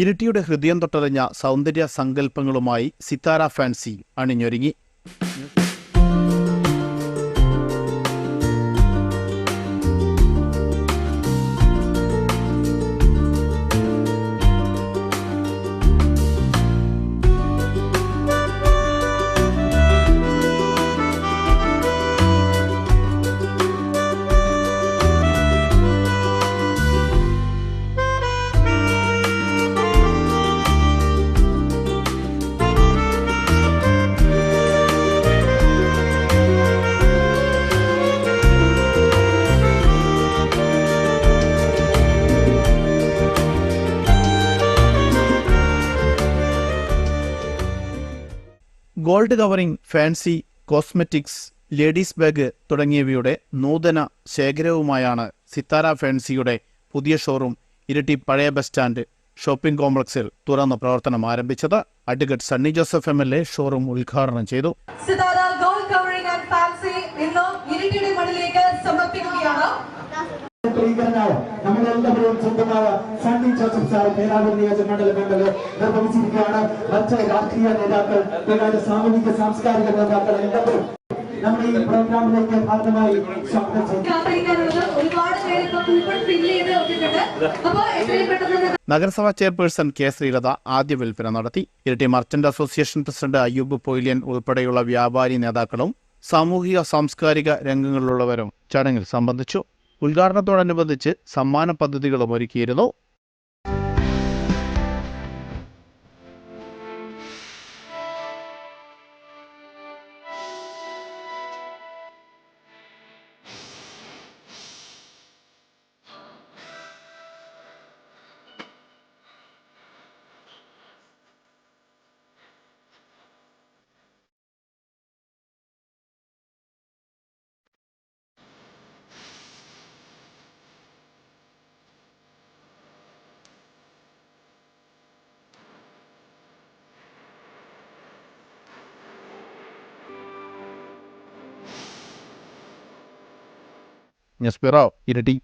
ഇരിട്ടിയുടെ ഹൃദയം തൊട്ടറിഞ്ഞ സൗന്ദര്യ സങ്കല്പങ്ങളുമായി സിത്താര ഫാൻസി അണിഞ്ഞൊരുങ്ങി. Gold covering fancy cosmetics ladies bag തുടങ്ങിയവയുടെ നൂതന ശേഖരവുമായാണ് സിത്താര ഫാൻസിയുടെ പുതിയ ഷോറൂം ഇരട്ടി പഴയ ബസ് സ്റ്റാൻഡ് ഷോപ്പിംഗ് കോംപ്ലക്സിൽ തുറന്ന പ്രവർത്തനം ആരംഭിച്ചത്. Advocate Sunny Joseph M L A showroom ഉദ്ഘാടനം ചെയ്തു. Sithara gold covering and fancy ഇന്ന് ഇരിട്ടിയുടെ മണ്ണിലേക്ക് സമർപ്പിക്കുകയാണ് പ്രിയങ്കരനായ എല്ലാവരെയും സ്വന്തമായ സണ്ണി ജോസഫ് സാർ പേരാവൂർ നിയോജക മണ്ഡലം നിർവഹിച്ചിരിക്കുകയാണ്. മറ്റ് രാഷ്ട്രീയ നേതാക്കൾ കൂടാതെ സാമൂഹിക സാംസ്കാരിക നേതാക്കൾ എല്ലാവരും നമ്മുടെ ഈ പ്രോഗ്രാമിലേക്ക് ഭാഗമായി സ്വാഗതം ചെയ്തു ഒരുപാട് പേര് ഫില്ല് ചെയ്ത് വെച്ചിട്ടുണ്ട്. അപ്പൊ എത്രയും പെട്ടെന്ന് നഗരസഭാ ചെയർപേഴ്സൺ കെ ശ്രീലത ആദ്യ വിൽപ്പന നടത്തി. Iritty merchant association president Ayyub Poyilian ഉൾപ്പെടെയുള്ള വ്യാപാരി നേതാക്കളും സാമൂഹിക സാംസ്കാരിക രംഗങ്ങളിലുള്ളവരും ചടങ്ങിൽ സംബന്ധിച്ചു. ഉദ്ഘാടനത്തോടനുബന്ധിച്ച് സമ്മാന പദ്ധതികളും ഒരുക്കിയിരുന്നു ന്യൂസ് ബ്യൂറോ ഇരട്ടി.